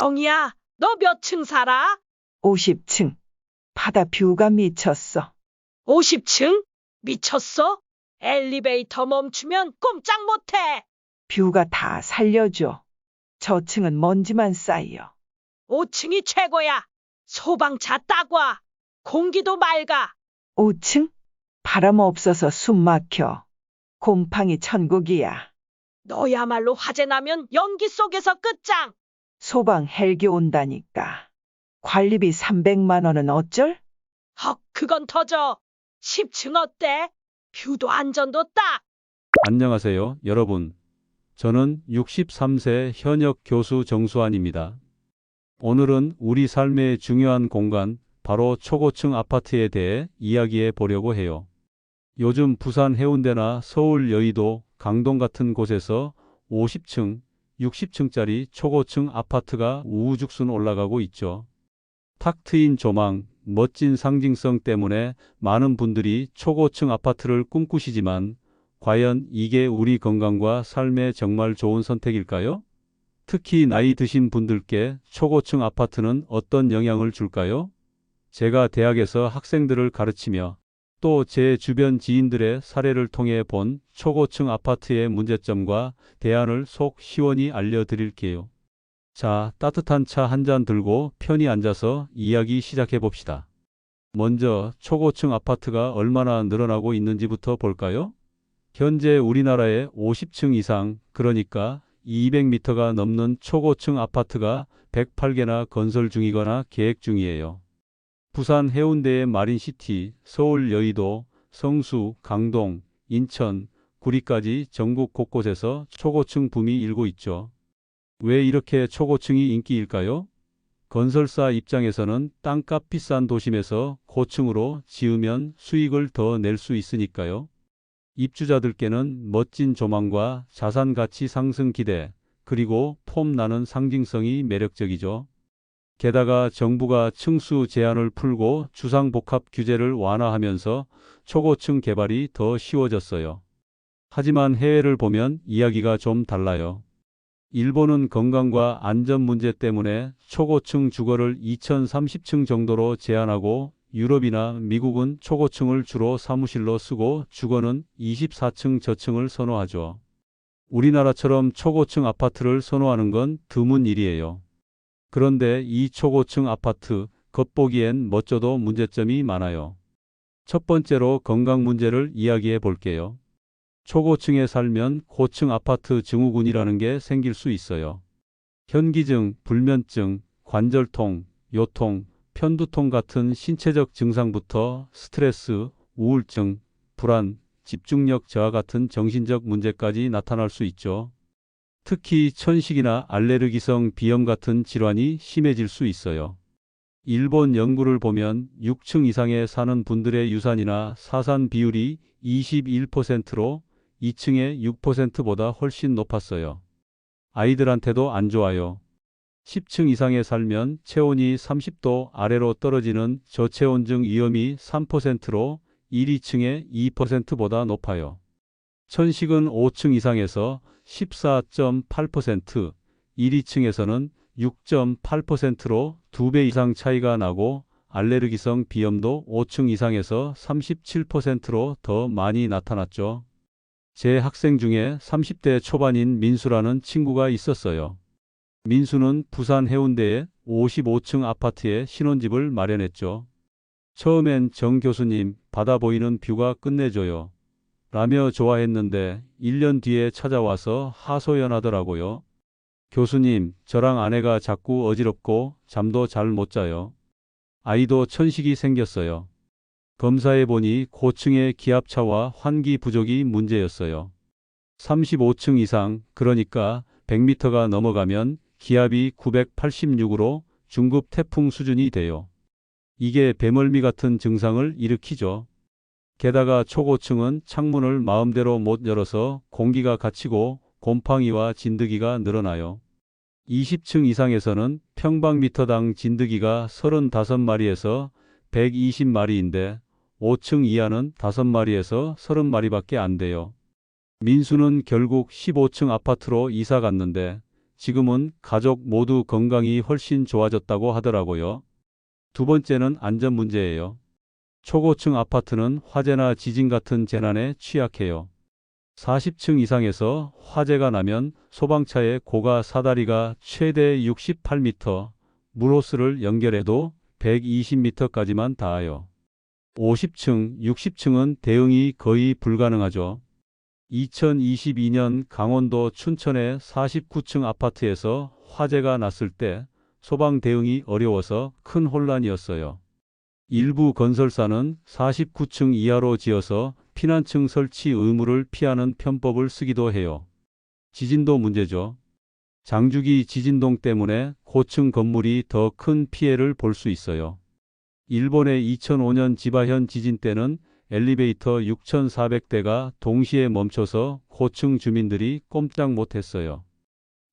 영희야, 너 몇 층 살아? 50층. 바다 뷰가 미쳤어. 50층? 미쳤어? 엘리베이터 멈추면 꼼짝 못해. 뷰가 다 살려줘. 저층은 먼지만 쌓여. 5층이 최고야. 소방차 딱 와. 공기도 맑아. 5층? 바람 없어서 숨 막혀. 곰팡이 천국이야. 너야말로 화재 나면 연기 속에서 끝장. 소방 헬기 온다니까. 관리비 300만 원은 어쩔? 헉, 그건 터져. 10층 어때? 뷰도 안전도 딱. 안녕하세요, 여러분. 저는 63세 현역 교수 정수환입니다. 오늘은 우리 삶의 중요한 공간, 바로 초고층 아파트에 대해 이야기해 보려고 해요. 요즘 부산 해운대나 서울 여의도, 강동 같은 곳에서 50층, 60층짜리 초고층 아파트가 우후죽순 올라가고 있죠. 탁 트인 조망, 멋진 상징성 때문에 많은 분들이 초고층 아파트를 꿈꾸시지만 과연 이게 우리 건강과 삶에 정말 좋은 선택일까요? 특히 나이 드신 분들께 초고층 아파트는 어떤 영향을 줄까요? 제가 대학에서 학생들을 가르치며 또 제 주변 지인들의 사례를 통해 본 초고층 아파트의 문제점과 대안을 속 시원히 알려드릴게요. 자, 따뜻한 차 한 잔 들고 편히 앉아서 이야기 시작해 봅시다. 먼저 초고층 아파트가 얼마나 늘어나고 있는지부터 볼까요? 현재 우리나라에 50층 이상, 그러니까 200m가 넘는 초고층 아파트가 108개나 건설 중이거나 계획 중이에요. 부산 해운대의 마린시티, 서울 여의도, 성수, 강동, 인천, 구리까지 전국 곳곳에서 초고층 붐이 일고 있죠. 왜 이렇게 초고층이 인기일까요? 건설사 입장에서는 땅값 비싼 도심에서 고층으로 지으면 수익을 더 낼 수 있으니까요. 입주자들께는 멋진 조망과 자산 가치 상승 기대, 그리고 폼 나는 상징성이 매력적이죠. 게다가 정부가 층수 제한을 풀고 주상복합 규제를 완화하면서 초고층 개발이 더 쉬워졌어요. 하지만 해외를 보면 이야기가 좀 달라요. 일본은 건강과 안전 문제 때문에 초고층 주거를 2030층 정도로 제한하고 유럽이나 미국은 초고층을 주로 사무실로 쓰고 주거는 24층 저층을 선호하죠. 우리나라처럼 초고층 아파트를 선호하는 건 드문 일이에요. 그런데 이 초고층 아파트 겉보기엔 멋져도 문제점이 많아요. 첫 번째로 건강 문제를 이야기해 볼게요. 초고층에 살면 고층 아파트 증후군이라는 게 생길 수 있어요. 현기증, 불면증, 관절통, 요통, 편두통 같은 신체적 증상부터 스트레스, 우울증, 불안, 집중력 저하 같은 정신적 문제까지 나타날 수 있죠. 특히 천식이나 알레르기성 비염 같은 질환이 심해질 수 있어요. 일본 연구를 보면 6층 이상에 사는 분들의 유산이나 사산 비율이 21%로 2층의 6%보다 훨씬 높았어요. 아이들한테도 안 좋아요. 10층 이상에 살면 체온이 30도 아래로 떨어지는 저체온증 위험이 3%로 1, 2층의 2%보다 높아요. 천식은 5층 이상에서 14.8%, 1, 2층에서는 6.8%로 2배 이상 차이가 나고 알레르기성 비염도 5층 이상에서 37%로 더 많이 나타났죠. 제 학생 중에 30대 초반인 민수라는 친구가 있었어요. 민수는 부산 해운대의 55층 아파트에 신혼집을 마련했죠. 처음엔 정 교수님, 바다 보이는 뷰가 끝내줘요. 라며 좋아했는데 1년 뒤에 찾아와서 하소연하더라고요. 교수님, 저랑 아내가 자꾸 어지럽고 잠도 잘 못 자요. 아이도 천식이 생겼어요. 검사해 보니 고층의 기압차와 환기 부족이 문제였어요. 35층 이상, 그러니까 100m가 넘어가면 기압이 986으로 중급 태풍 수준이 돼요. 이게 배멀미 같은 증상을 일으키죠. 게다가 초고층은 창문을 마음대로 못 열어서 공기가 갇히고 곰팡이와 진드기가 늘어나요. 20층 이상에서는 평방미터당 진드기가 35마리에서 120마리인데 5층 이하는 5마리에서 30마리밖에 안 돼요. 민수는 결국 15층 아파트로 이사 갔는데 지금은 가족 모두 건강이 훨씬 좋아졌다고 하더라고요. 두 번째는 안전 문제예요. 초고층 아파트는 화재나 지진 같은 재난에 취약해요. 40층 이상에서 화재가 나면 소방차의 고가 사다리가 최대 68m, 물호스를 연결해도 120m까지만 닿아요. 50층, 60층은 대응이 거의 불가능하죠. 2022년 강원도 춘천의 49층 아파트에서 화재가 났을 때 소방 대응이 어려워서 큰 혼란이었어요. 일부 건설사는 49층 이하로 지어서 피난층 설치 의무를 피하는 편법을 쓰기도 해요. 지진도 문제죠. 장주기 지진동 때문에 고층 건물이 더 큰 피해를 볼 수 있어요. 일본의 2005년 지바현 지진 때는 엘리베이터 6,400대가 동시에 멈춰서 고층 주민들이 꼼짝 못했어요.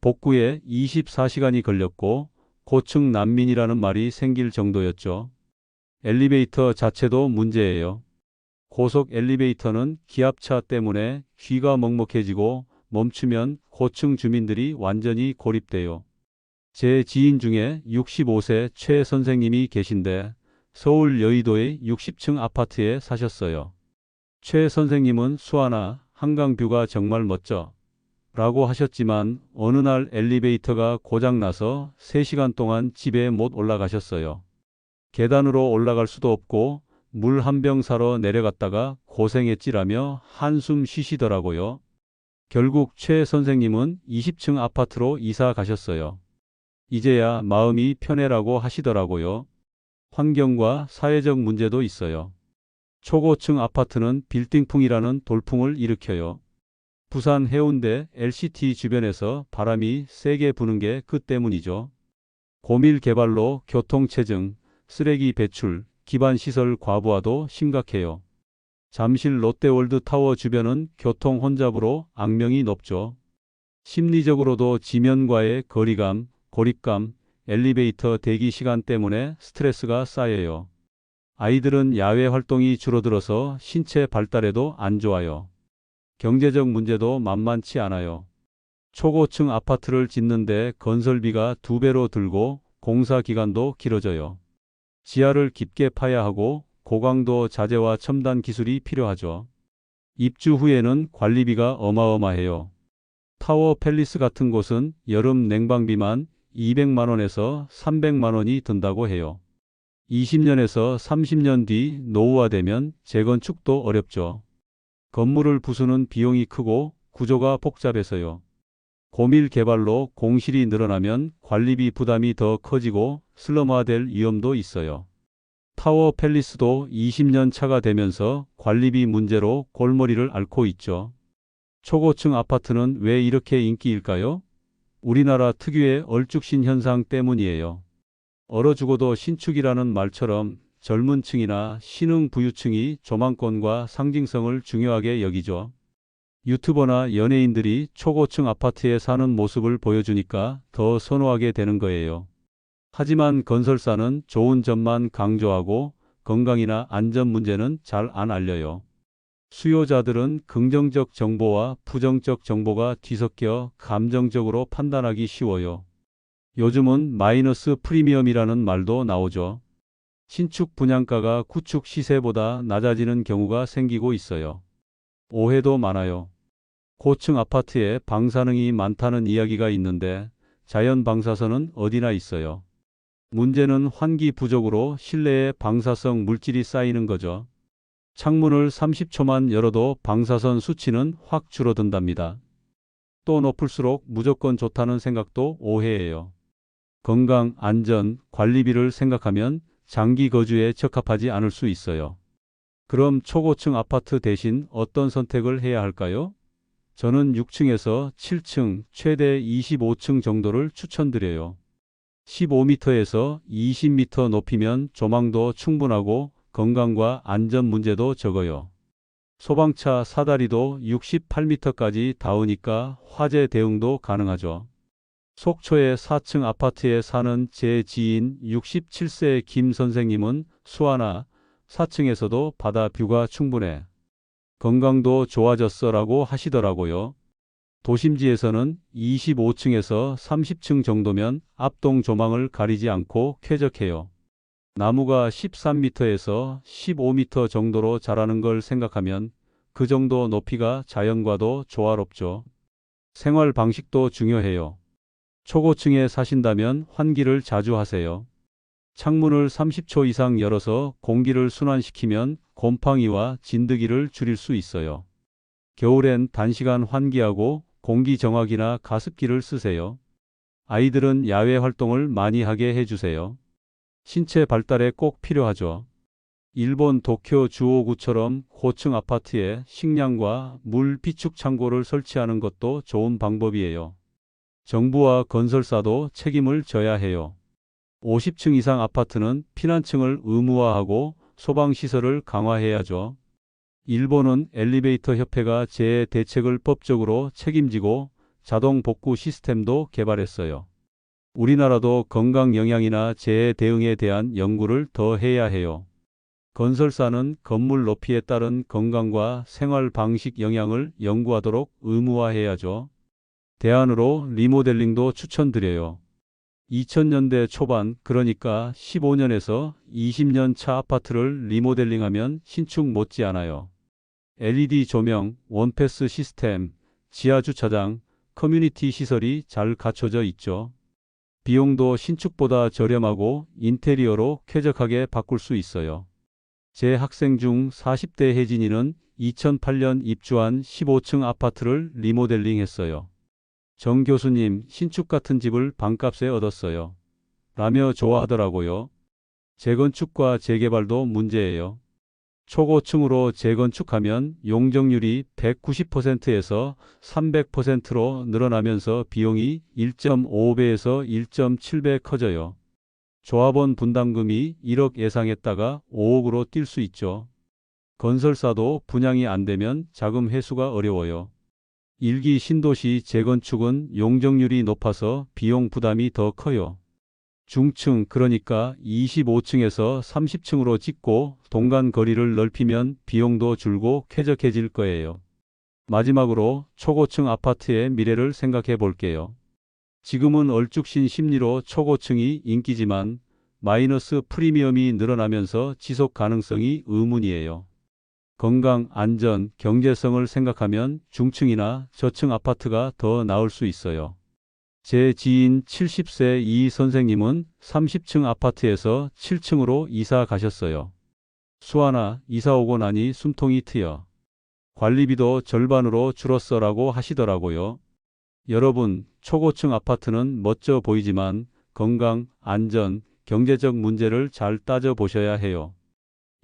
복구에 24시간이 걸렸고 고층 난민이라는 말이 생길 정도였죠. 엘리베이터 자체도 문제예요. 고속 엘리베이터는 기압차 때문에 귀가 먹먹해지고 멈추면 고층 주민들이 완전히 고립돼요. 제 지인 중에 65세 최 선생님이 계신데 서울 여의도의 60층 아파트에 사셨어요. 최 선생님은 수아나 한강뷰가 정말 멋져. 라고 하셨지만 어느 날 엘리베이터가 고장나서 3시간 동안 집에 못 올라가셨어요. 계단으로 올라갈 수도 없고 물 한 병 사러 내려갔다가 고생했지라며 한숨 쉬시더라고요. 결국 최 선생님은 20층 아파트로 이사 가셨어요. 이제야 마음이 편해라고 하시더라고요. 환경과 사회적 문제도 있어요. 초고층 아파트는 빌딩풍이라는 돌풍을 일으켜요. 부산 해운대 LCT 주변에서 바람이 세게 부는 게 그 때문이죠. 고밀 개발로 교통체증, 쓰레기 배출, 기반 시설 과부하도 심각해요. 잠실 롯데월드 타워 주변은 교통 혼잡으로 악명이 높죠. 심리적으로도 지면과의 거리감, 고립감, 엘리베이터 대기 시간 때문에 스트레스가 쌓여요. 아이들은 야외 활동이 줄어들어서 신체 발달에도 안 좋아요. 경제적 문제도 만만치 않아요. 초고층 아파트를 짓는데 건설비가 두 배로 들고 공사 기간도 길어져요. 지하를 깊게 파야 하고 고강도 자재와 첨단 기술이 필요하죠. 입주 후에는 관리비가 어마어마해요. 타워 팰리스 같은 곳은 여름 냉방비만 200만 원에서 300만 원이 든다고 해요. 20년에서 30년 뒤 노후화되면 재건축도 어렵죠. 건물을 부수는 비용이 크고 구조가 복잡해서요. 고밀 개발로 공실이 늘어나면 관리비 부담이 더 커지고 슬럼화될 위험도 있어요. 타워 팰리스도 20년 차가 되면서 관리비 문제로 골머리를 앓고 있죠. 초고층 아파트는 왜 이렇게 인기일까요? 우리나라 특유의 얼죽신 현상 때문이에요. 얼어 죽어도 신축이라는 말처럼 젊은 층이나 신흥 부유층이 조망권과 상징성을 중요하게 여기죠. 유튜버나 연예인들이 초고층 아파트에 사는 모습을 보여주니까 더 선호하게 되는 거예요. 하지만 건설사는 좋은 점만 강조하고 건강이나 안전 문제는 잘 안 알려요. 수요자들은 긍정적 정보와 부정적 정보가 뒤섞여 감정적으로 판단하기 쉬워요. 요즘은 마이너스 프리미엄이라는 말도 나오죠. 신축 분양가가 구축 시세보다 낮아지는 경우가 생기고 있어요. 오해도 많아요. 고층 아파트에 방사능이 많다는 이야기가 있는데 자연 방사선은 어디나 있어요. 문제는 환기 부족으로 실내에 방사성 물질이 쌓이는 거죠. 창문을 30초만 열어도 방사선 수치는 확 줄어든답니다. 또 높을수록 무조건 좋다는 생각도 오해예요. 건강, 안전, 관리비를 생각하면 장기 거주에 적합하지 않을 수 있어요. 그럼 초고층 아파트 대신 어떤 선택을 해야 할까요? 저는 6층에서 7층, 최대 25층 정도를 추천드려요. 15m에서 20m 높이면 조망도 충분하고 건강과 안전 문제도 적어요. 소방차 사다리도 68m까지 닿으니까 화재 대응도 가능하죠. 속초의 4층 아파트에 사는 제 지인 67세 김 선생님은 수아나 4층에서도 바다 뷰가 충분해. 건강도 좋아졌어라고 하시더라고요. 도심지에서는 25층에서 30층 정도면 앞동 조망을 가리지 않고 쾌적해요. 나무가 13m에서 15m 정도로 자라는 걸 생각하면 그 정도 높이가 자연과도 조화롭죠. 생활 방식도 중요해요. 초고층에 사신다면 환기를 자주 하세요. 창문을 30초 이상 열어서 공기를 순환시키면 곰팡이와 진드기를 줄일 수 있어요. 겨울엔 단시간 환기하고 공기 정화기나 가습기를 쓰세요. 아이들은 야외 활동을 많이 하게 해주세요. 신체 발달에 꼭 필요하죠. 일본 도쿄 주오구처럼 고층 아파트에 식량과 물 비축 창고를 설치하는 것도 좋은 방법이에요. 정부와 건설사도 책임을 져야 해요. 50층 이상 아파트는 피난층을 의무화하고 소방시설을 강화해야죠. 일본은 엘리베이터 협회가 재해 대책을 법적으로 책임지고 자동 복구 시스템도 개발했어요. 우리나라도 건강 영향이나 재해 대응에 대한 연구를 더 해야 해요. 건설사는 건물 높이에 따른 건강과 생활 방식 영향을 연구하도록 의무화해야죠. 대안으로 리모델링도 추천드려요. 2000년대 초반, 그러니까 15년에서 20년 차 아파트를 리모델링하면 신축 못지않아요. LED 조명, 원패스 시스템, 지하 주차장, 커뮤니티 시설이 잘 갖춰져 있죠. 비용도 신축보다 저렴하고 인테리어로 쾌적하게 바꿀 수 있어요. 제 학생 중 40대 혜진이는 2008년 입주한 15층 아파트를 리모델링 했어요. 정 교수님, 신축 같은 집을 반값에 얻었어요. 라며 좋아하더라고요. 재건축과 재개발도 문제예요. 초고층으로 재건축하면 용적률이 190%에서 300%로 늘어나면서 비용이 1.5배에서 1.7배 커져요. 조합원 분담금이 1억 예상했다가 5억으로 뛸 수 있죠. 건설사도 분양이 안 되면 자금 회수가 어려워요. 일기 신도시 재건축은 용적률이 높아서 비용 부담이 더 커요. 중층 그러니까 25층에서 30층으로 짓고 동간 거리를 넓히면 비용도 줄고 쾌적해질 거예요. 마지막으로 초고층 아파트의 미래를 생각해 볼게요. 지금은 얼죽신 심리로 초고층이 인기지만 마이너스 프리미엄이 늘어나면서 지속 가능성이 의문이에요. 건강, 안전, 경제성을 생각하면 중층이나 저층 아파트가 더 나을 수 있어요. 제 지인 70세 이 선생님은 30층 아파트에서 7층으로 이사 가셨어요. 수아나 이사 오고 나니 숨통이 트여. 관리비도 절반으로 줄었어라고 하시더라고요. 여러분, 초고층 아파트는 멋져 보이지만 건강, 안전, 경제적 문제를 잘 따져 보셔야 해요.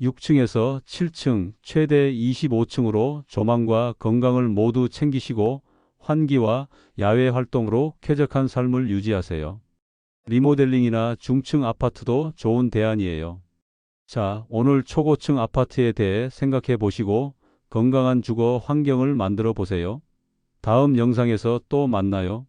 6층에서 7층, 최대 25층으로 조망과 건강을 모두 챙기시고 환기와 야외 활동으로 쾌적한 삶을 유지하세요. 리모델링이나 중층 아파트도 좋은 대안이에요. 자, 오늘 초고층 아파트에 대해 생각해 보시고 건강한 주거 환경을 만들어 보세요. 다음 영상에서 또 만나요.